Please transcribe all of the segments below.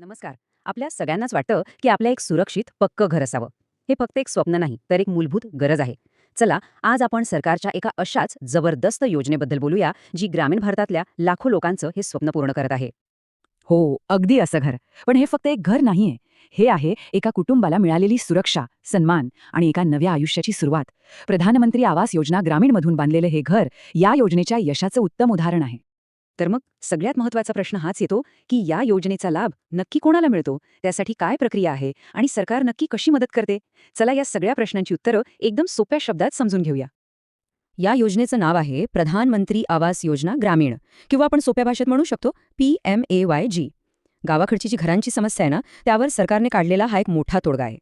नमस्कार. आपल्या सगळ्यांनाच वाटतं की आपल्या एक सुरक्षित पक्क घर असावं. हे फक्त एक स्वप्न नाही तर एक मूलभूत गरज आहे. चला आज आपण सरकारच्या एका अशाच जबरदस्त योजनेबद्दल बोलूया जी ग्रामीण भारतातल्या लाखो लोकांचं हे स्वप्न पूर्ण करत आहे. हो अगदी असं घर. पण हे फक्त एक घर नाहीये. हे आहे एका कुटुंबाला मिळालेली सुरक्षा सन्मान आणि एका नव्या आयुष्याची सुरुवात. प्रधानमंत्री आवास योजना ग्रामीणमधून बांधलेलं हे घर या योजनेच्या यशाचं उत्तम उदाहरण आहे. तर मग सगळ्यात महत्त्वाचा प्रश्न हाच येतो की या योजनेचा लाभ नक्की कोणाला मिळतो? त्यासाठी काय प्रक्रिया आहे? आणि सरकार नक्की कशी मदत करते? चला या सगळ्या प्रश्नांची उत्तरं एकदम सोप्या शब्दात समजून घेऊया. या योजनेचं नाव आहे प्रधानमंत्री आवास योजना ग्रामीण किंवा आपण सोप्या भाषेत म्हणू शकतो P M A Y G. गावाकडची जी घरांची समस्या आहे ना त्यावर सरकारने काढलेला हा एक मोठा तोडगा आहे.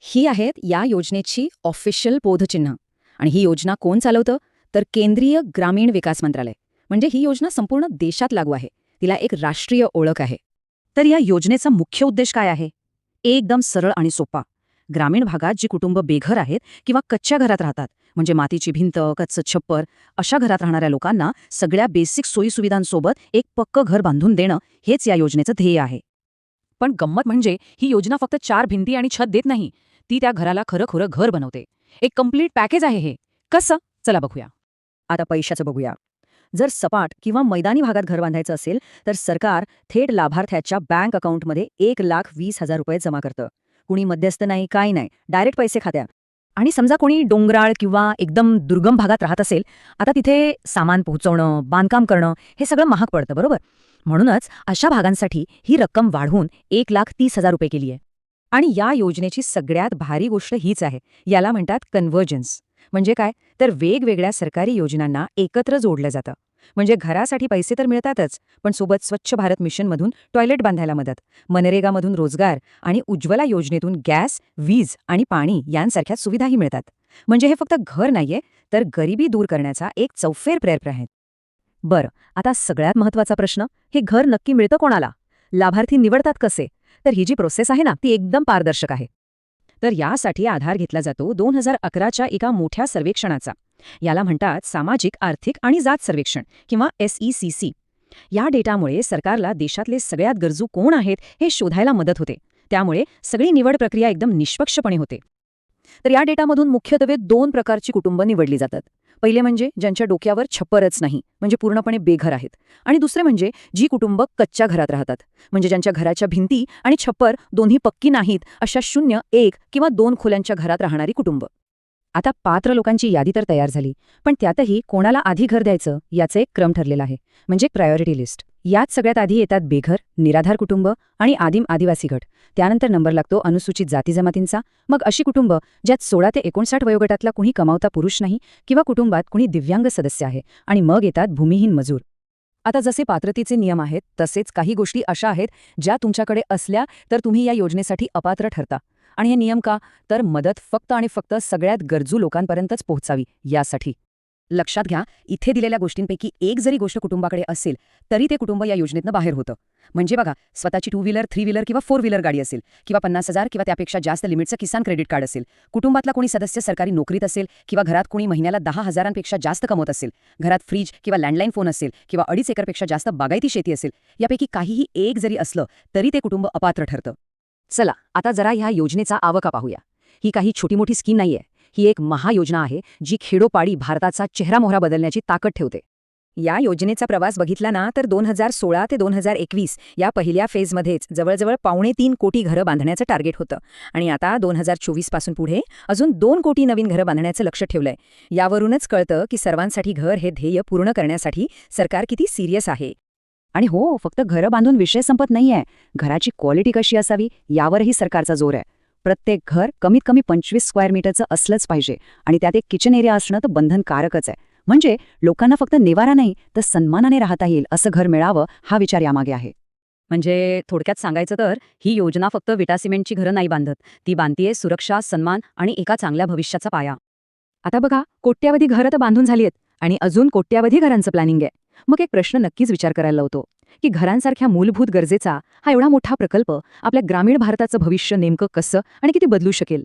ही आहेत या योजनेची ऑफिशियल बोधचिन्ह. आणि ही योजना कोण चालवतं? तर केंद्रीय ग्रामीण विकास मंत्रालय. म्हणजे ही योजना संपूर्ण देशात लागू आहे. तिला एक राष्ट्रीय ओळख आहे. तर या योजनेचा मुख्य उद्देश काय आहे? एकदम सरळ आणि सोपा. ग्रामीण भागात जी कुटुंब बेघर आहेत किंवा कच्च्या घरात राहतात म्हणजे मातीची भिंत कच्चं छप्पर अशा घरात राहणाऱ्या लोकांना सगळ्या बेसिक सोयीसुविधांसोबत एक पक्क घर बांधून देणं हेच या योजनेचं ध्येय आहे. पण गंमत म्हणजे ही योजना फक्त चार भिंती आणि छत देत नाही ती त्या घराला खरं खरं घर बनवते. एक कंप्लीट पॅकेज आहे हे. कसं? चला बघूया. आता पैशाचं बघूया. जर सपाट किंवा मैदानी भागात घर बांधायचं असेल तर सरकार थेट लाभार्थ्याच्या बँक अकाउंटमध्ये एक लाख वीस हजार रुपये जमा करतं. कुणी मध्यस्थ नाही काय नाही. डायरेक्ट पैसे खात्या. आणि समजा कोणी डोंगराळ किंवा एकदम दुर्गम भागात राहत असेल आता तिथे सामान पोहोचवणं बांधकाम करणं हे सगळं महाग पडतं बरोबर? म्हणूनच अशा भागांसाठी ही रक्कम वाढवून एक लाख तीस हजार रुपये केली आहे आणि या योजनेची सगळ्यात भारी गोष्ट हीच आहे. याला म्हणतात कन्व्हर्जन्स. म्हणजे काय? तर वेगवेगळ्या सरकारी योजनांना एकत्र जोडलं जातं. म्हणजे घरासाठी पैसे तर मिळतातच पण सोबत स्वच्छ भारत मिशनमधून टॉयलेट बांधायला मदत मनरेगामधून रोजगार आणि उज्ज्वला योजनेतून गॅस वीज आणि पाणी यांसारख्या सुविधाही मिळतात. म्हणजे हे फक्त घर नाहीये तर गरिबी दूर करण्याचा एक चौफेर प्रयत्न आहे बरं आता सगळ्यात महत्त्वाचा प्रश्न हे घर नक्की मिळतं कोणाला? लाभार्थी निवडतात कसे? तर ही जी प्रोसेस आहे ना ती एकदम पारदर्शक आहे. तर यासाठी आधार घेतला जातो दोन हजार अकराच्या एका मोठ्या सर्वेक्षणाचा. याला म्हणतात सामाजिक आर्थिक आणि जात सर्वेक्षण किंवा एसईसीसी या डेटामुळे सरकारला देशातले सगळ्यात गरजू कोण आहेत हे शोधायला मदत होते. त्यामुळे सगळी निवड प्रक्रिया एकदम निष्पक्षपणे होते. तर या डेटामधून मुख्यत्वे दोन प्रकारची कुटुंब निवडली जातात. पहिले म्हणजे ज्यांच्या डोक्यावर छप्परच नाही म्हणजे पूर्णपणे बेघर आहेत. आणि दुसरे म्हणजे जी कुटुंब कच्च्या घरात राहतात म्हणजे ज्यांच्या घराच्या भिंती आणि छप्पर दोन्ही पक्की नाहीत अशा शून्य एक किंवा दोन खोल्यांच्या घरात राहणारी कुटुंब. आता पात्र लोकांची यादी तर तयार झाली पण त्यातही कोणाला आधी घर द्यायचं याचं एक क्रम ठरलेला आहे म्हणजे प्रायोरिटी लिस्ट यात सगळ्यात आधी येतात बेघर निराधार कुटुंब आणि आदिम आदिवासी गट. त्यानंतर नंबर लागतो अनुसूचित जाती जमातींचा. मग अशी कुटुंब ज्यात सोळा ते एकोणसाठ वयोगटातला कुणी कमावता पुरुष नाही किंवा कुटुंबात कुणी दिव्यांग सदस्य आहे आणि मग येतात भूमिहीन मजूर. आता जसे पात्रतेचे नियम आहेत तसेच काही गोष्टी अशा आहेत ज्या तुमच्याकडे असल्या तर तुम्ही या योजनेसाठी अपात्र ठरता. आणि हे नियम का? तर मदत फक्त आणि फक्त सगळ्यात गरजू लोकांपर्यंतच पोहोचावी यासाठी. लक्षात घ्या इथे दिलेल्या गोष्टींपैकी एक जरी गोष्ट कुटुंबाकडे असेल तरी ते कुटुंब या योजनेतनं बाहेर होतं. म्हणजे बघा स्वतःची टू व्हीलर थ्री व्हीलर किंवा फोर व्हीलर गाडी असेल किंवा पन्नास हजार किंवा त्यापेक्षा जास्त लिमिटचं किसान क्रेडिट कार्ड असेल कुटुंबातला कोणी सदस्य सरकारी नोकरीत असेल किंवा घरात कोणी महिन्याला दहा हजारांपेक्षा जास्त कमवत असेल घरात फ्रीज किंवा लँडलाईन फोन असेल किंवा अडीच एकरपेक्षा जास्त बागायती शेती असेल यापैकी काहीही एक जरी असलं तरी ते कुटुंब अपात्र ठरतं. चला आता जरा ह्या योजनेचा आवका पाहूया. ही काही छोटी मोठी स्कीम नाहीये. ही एक महायोजना आहे जी खेडोपाडी भारताचा चेहरामोहरा बदलण्याची ताकद ठेवते. या योजनेचा प्रवास बघितला ना तर दोन हजार सोळा ते दोन हजार एकवीस या पहिल्या फेजमध्येच जवळजवळ पावणे तीन कोटी घरं बांधण्याचं टार्गेट होतं. आणि आता दोन हजार चोवीसपासून पुढे अजून दोन कोटी नवीन घरं बांधण्याचं लक्ष ठेवलंय. यावरूनच कळतं की सर्वांसाठी घर हे ध्येय पूर्ण करण्यासाठी सरकार किती सिरियस आहे. आणि हो फक्त घरं बांधून विषय संपत नाहीये. घराची क्वालिटी कशी असावी यावरही सरकारचा जोर आहे. प्रत्येक घर कमीत कमी पंचवीस स्क्वेअर मीटरचं असलंच पाहिजे. आणि त्यात एक किचन एरिया असणं तर बंधनकारकच आहे. म्हणजे लोकांना फक्त निवारा नाही तर सन्मानाने राहता येईल असं घर मिळावं हा विचार यामागे आहे. म्हणजे थोडक्यात सांगायचं तर ही योजना फक्त विटा सिमेंटची घरं नाही बांधत. ती बांधतीये सुरक्षा सन्मान आणि एका चांगल्या भविष्याचा पाया. आता बघा कोट्यावधी घरं तर बांधून झाली आहेत. आणि अजून कोट्यावधी घरांचं प्लॅनिंग आहे. मग एक प्रश्न नक्कीच विचार करायला लावतो. की घरांसारख्या मूलभूत गरजेचा हा एवढा मोठा प्रकल्प आपल्या ग्रामीण भारताचं भविष्य नेमकं कसं आणि किती बदलू शकेल?